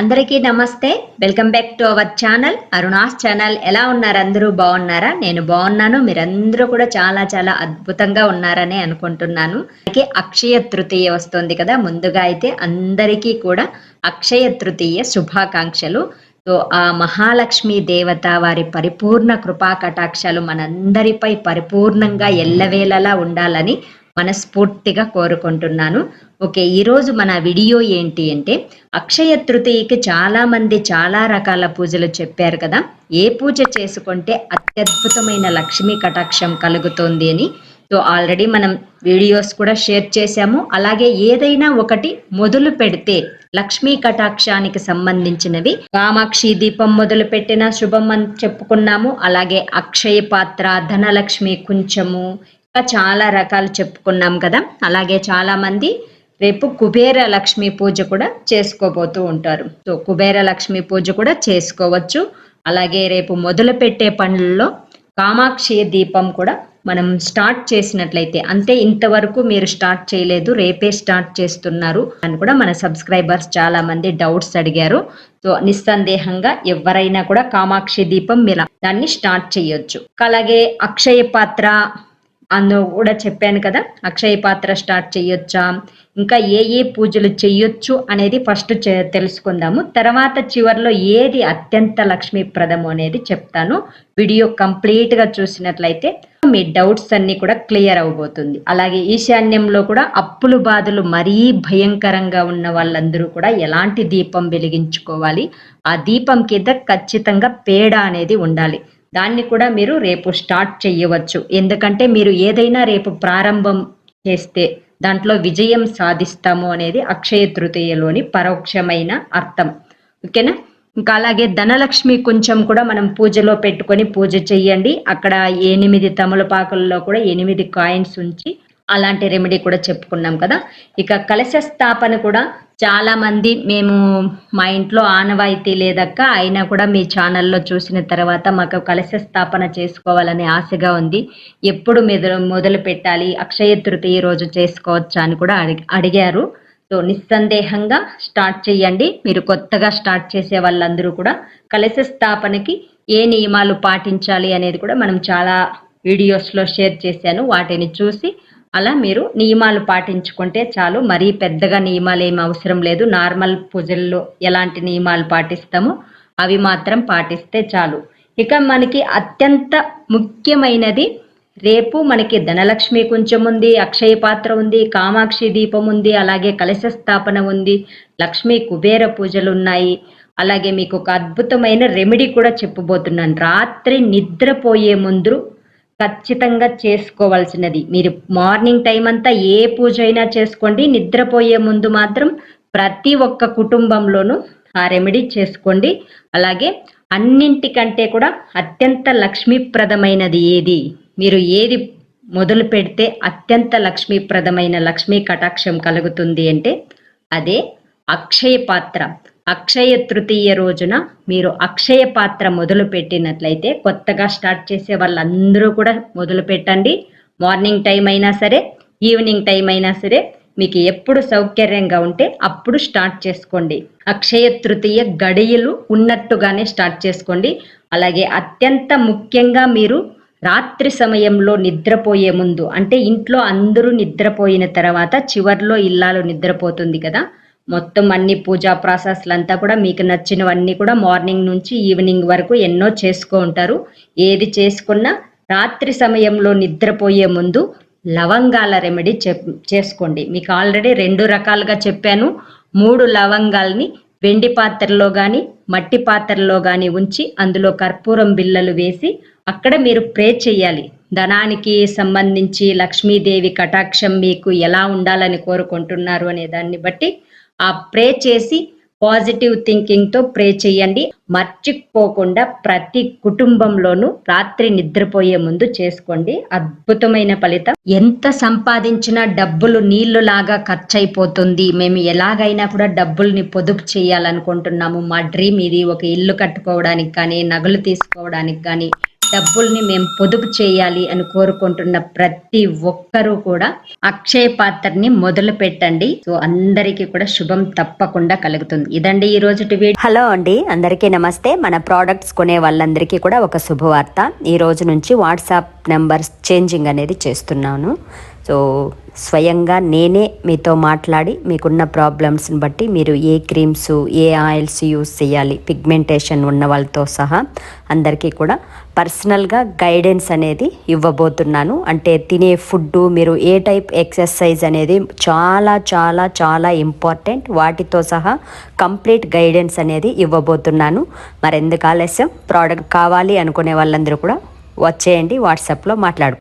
అందరికీ నమస్తే. Welcome back to our channel Aruna's channel ఎలా ఉన్నారు అందరూ? బాగున్నారా? నేను బాగున్నాను. మీరందరూ కూడా చాలా చాలా అద్భుతంగా ఉన్నారని అనుకుంటున్నాను. అలాగే అక్షయ తృతీయ వస్తుంది కదా. ముందుగా అయితే అందరికీ కూడా అక్షయ తృతీయ శుభాకాంక్షలు. సో ఆ మహాలక్ష్మి దేవత వారి పరిపూర్ణ కృపా కటాక్షాలు మనందరిపై పరిపూర్ణంగా ఎల్లవేళలా ఉండాలని మనస్ఫూర్తిగా కోరుకుంటున్నాను. ఓకే ఈరోజు మన వీడియో ఏంటి అంటే అక్షయ తృతీయకి చాలామంది చాలా రకాల పూజలు చెప్పారు కదా. ఏ పూజ చేసుకుంటే అత్యద్భుతమైన లక్ష్మీ కటాక్షం కలుగుతుంది అని. సో ఆల్రెడీ మనం వీడియోస్ కూడా షేర్ చేశాము. అలాగే ఏదైనా ఒకటి మొదలు పెడితే లక్ష్మీ కటాక్షానికి సంబంధించినవి కామాక్షి దీపం మొదలు పెట్టిన శుభం అని చెప్పుకున్నాము. అలాగే అక్షయ పాత్ర ధనలక్ష్మి కుంచము చాలా రకాలు చెప్పుకున్నాం కదా. అలాగే చాలామంది రేపు కుబేర లక్ష్మి పూజ కూడా చేసుకోబోతూ ఉంటారు. సో కుబేర లక్ష్మి పూజ కూడా చేసుకోవచ్చు. అలాగే రేపు మొదలు పెట్టే పనుల్లో కామాక్షి దీపం కూడా మనం స్టార్ట్ చేసినట్లయితే అంతే ఇంతవరకు మీరు స్టార్ట్ చేయలేదు రేపే స్టార్ట్ చేస్తున్నారు అని కూడా మన సబ్స్క్రైబర్స్ చాలా మంది డౌట్స్ అడిగారు. సో నిస్సందేహంగా ఎవరైనా కూడా కామాక్షి దీపం మీరు దాన్ని స్టార్ట్ చేయొచ్చు. అలాగే అక్షయ పాత్ర అందులో కూడా చెప్పాను కదా అక్షయ పాత్ర స్టార్ట్ చేయొచ్చా ఇంకా ఏ ఏ పూజలు చేయొచ్చు అనేది ఫస్ట్ తెలుసుకుందాము. తర్వాత చివరిలో ఏది అత్యంత లక్ష్మీప్రదము అనేది చెప్తాను. వీడియో కంప్లీట్గా చూసినట్లయితే మీ డౌట్స్ అన్ని కూడా క్లియర్ అవబోతుంది. అలాగే ఈశాన్యంలో కూడా అప్పులు బాధలు మరీ భయంకరంగా ఉన్న వాళ్ళందరూ కూడా ఎలాంటి దీపం వెలిగించుకోవాలి ఆ దీపం కింద ఖచ్చితంగా పేడ అనేది ఉండాలి. దాన్ని కూడా మీరు రేపు స్టార్ట్ చేయవచ్చు. ఎందుకంటే మీరు ఏదైనా రేపు ప్రారంభం చేస్తే దాంట్లో విజయం సాధిస్తాము అనేది అక్షయ తృతీయలోని పరోక్షమైన అర్థం. ఓకేనా? ఇంకా అలాగే ధనలక్ష్మి కొంచెం కూడా మనం పూజలో పెట్టుకొని పూజ చెయ్యండి అక్కడ ఎనిమిది తమలపాకుల్లో కూడా ఎనిమిది కాయిన్స్ ఉంచి అలాంటి రెమెడీ కూడా చెప్పుకున్నాం కదా. ఇక కలశ స్థాపన కూడా చాలా మంది మేము మా ఇంట్లో ఆనవాయితీ లేదక్క. అయినా కూడా మీ ఛానల్లో చూసిన తర్వాత మాకు కలశ స్థాపన చేసుకోవాలని ఆశగా ఉంది. ఎప్పుడు మొదలు మొదలు పెట్టాలి అక్షయ తృతీయ రోజు చేసుకోవచ్చా అని కూడా అడిగి అడిగారు. సో నిస్సందేహంగా స్టార్ట్ చేయండి మీరు కొత్తగా స్టార్ట్ చేసే వాళ్ళందరూ కూడా కలశ స్థాపనకి ఏ నియమాలు పాటించాలి అనేది కూడా మనం చాలా వీడియోస్లో షేర్ చేశాను. వాటిని చూసి అలా మీరు నియమాలు పాటించుకుంటే చాలు. మరీ పెద్దగా నియమాలు ఏమి అవసరం లేదు. నార్మల్ పూజల్లో ఎలాంటి నియమాలు పాటిస్తామో అవి మాత్రం పాటిస్తే చాలు. ఇక మనకి అత్యంత ముఖ్యమైనది రేపు మనకి ధనలక్ష్మి కొంచెం ఉంది అక్షయ పాత్ర ఉంది కామాక్షి దీపం ఉంది అలాగే కలశ స్థాపన ఉంది లక్ష్మీ కుబేర పూజలు ఉన్నాయి. అలాగే మీకు ఒక అద్భుతమైన రెమెడీ కూడా చెప్పబోతున్నాను. రాత్రి నిద్రపోయే ముందు ఖచ్చితంగా చేసుకోవాల్సినది. మీరు మార్నింగ్ టైం అంతా ఏ పూజ అయినా చేసుకోండి. నిద్రపోయే ముందు మాత్రం ప్రతి ఒక్క కుటుంబంలోనూ ఆ రెమెడీ చేసుకోండి. అలాగే అన్నింటికంటే కూడా అత్యంత లక్ష్మీప్రదమైనది ఏది? మీరు ఏది మొదలు పెడితే అత్యంత లక్ష్మీప్రదమైన లక్ష్మీ కటాక్షం కలుగుతుంది అంటే అదే అక్షయ పాత్ర. అక్షయ తృతీయ రోజున మీరు అక్షయ పాత్ర మొదలు పెట్టినట్లయితే కొత్తగా స్టార్ట్ చేసే వాళ్ళందరూ కూడా మొదలు పెట్టండి. మార్నింగ్ టైం అయినా సరే ఈవినింగ్ టైం అయినా సరే మీకు ఎప్పుడు సౌకర్యంగా ఉంటే అప్పుడు స్టార్ట్ చేసుకోండి. అక్షయ తృతీయ గడియలు ఉన్నట్టుగానే స్టార్ట్ చేసుకోండి. అలాగే అత్యంత ముఖ్యంగా మీరు రాత్రి సమయంలో నిద్రపోయే ముందు అంటే ఇంట్లో అందరూ నిద్రపోయిన తర్వాత చివర్లో ఇల్లాలు నిద్రపోతుంది కదా మొత్తం అన్ని పూజా ప్రాసెస్లు అంతా కూడా మీకు నచ్చినవన్నీ కూడా మార్నింగ్ నుంచి ఈవినింగ్ వరకు ఎన్నో చేసుకో ఉంటారు. ఏది చేసుకున్నా రాత్రి సమయంలో నిద్రపోయే ముందు లవంగాల రెమెడీ చేసుకోండి. మీకు ఆల్రెడీ రెండు రకాలుగా చెప్పాను. మూడు లవంగాల్ని వెండి పాత్రలో కానీ మట్టి పాత్రలో కానీ ఉంచి అందులో కర్పూరం బిల్లలు వేసి అక్కడ మీరు ప్రే చేయాలి ధనానికి సంబంధించి లక్ష్మీదేవి కటాక్షం మీకు ఎలా ఉండాలని కోరుకుంటున్నారు అనే దాన్ని బట్టి ఆ ప్రే చేసి పాజిటివ్ థింకింగ్తో ప్రే చేయండి. మర్చిపోకుండా ప్రతి కుటుంబంలోనూ రాత్రి నిద్రపోయే ముందు చేసుకోండి. అద్భుతమైన ఫలితం. ఎంత సంపాదించినా డబ్బులు నీళ్ళు లాగా ఖర్చు అయిపోతుంది మేము ఎలాగైనా కూడా డబ్బుల్ని పొదుపు చేయాలనుకుంటున్నాము. మా డ్రీమ్ ఇది. ఒక ఇల్లు కట్టుకోవడానికి కానీ నగలు తీసుకోవడానికి కానీ డబ్బుల్ని మేము పొదుపు చేయాలి అని కోరుకుంటున్న ప్రతి ఒక్కరూ కూడా అక్షయ పాత్రని మొదలు పెట్టండి. సో అందరికీ కూడా శుభం తప్పకుండా కలుగుతుంది. ఇదండి ఈ రోజు హలో అండి. అందరికీ నమస్తే. మన ప్రోడక్ట్స్ కొనే వాళ్ళందరికీ కూడా ఒక శుభవార్త. ఈ రోజు నుంచి వాట్సాప్ నెంబర్స్ చేంజింగ్ అనేది చేస్తున్నాను. సో స్వయంగా నేనే మీతో మాట్లాడి మీకున్న ప్రాబ్లమ్స్ని బట్టి మీరు ఏ క్రీమ్స్ ఏ ఆయిల్స్ యూస్ చేయాలి పిగ్మెంటేషన్ ఉన్న వాళ్ళతో సహా అందరికీ కూడా పర్సనల్గా గైడెన్స్ అనేది ఇవ్వబోతున్నాను. అంటే తినే ఫుడ్ మీరు ఏ టైప్ ఎక్సర్సైజ్ అనేది చాలా చాలా చాలా ఇంపార్టెంట్. వాటితో సహా కంప్లీట్ గైడెన్స్ అనేది ఇవ్వబోతున్నాను. మరెందుకు ఆలస్యం? ప్రోడక్ట్ కావాలి అనుకునే వాళ్ళందరూ కూడా వచ్చేయండి వాట్సాప్లో మాట్లాడు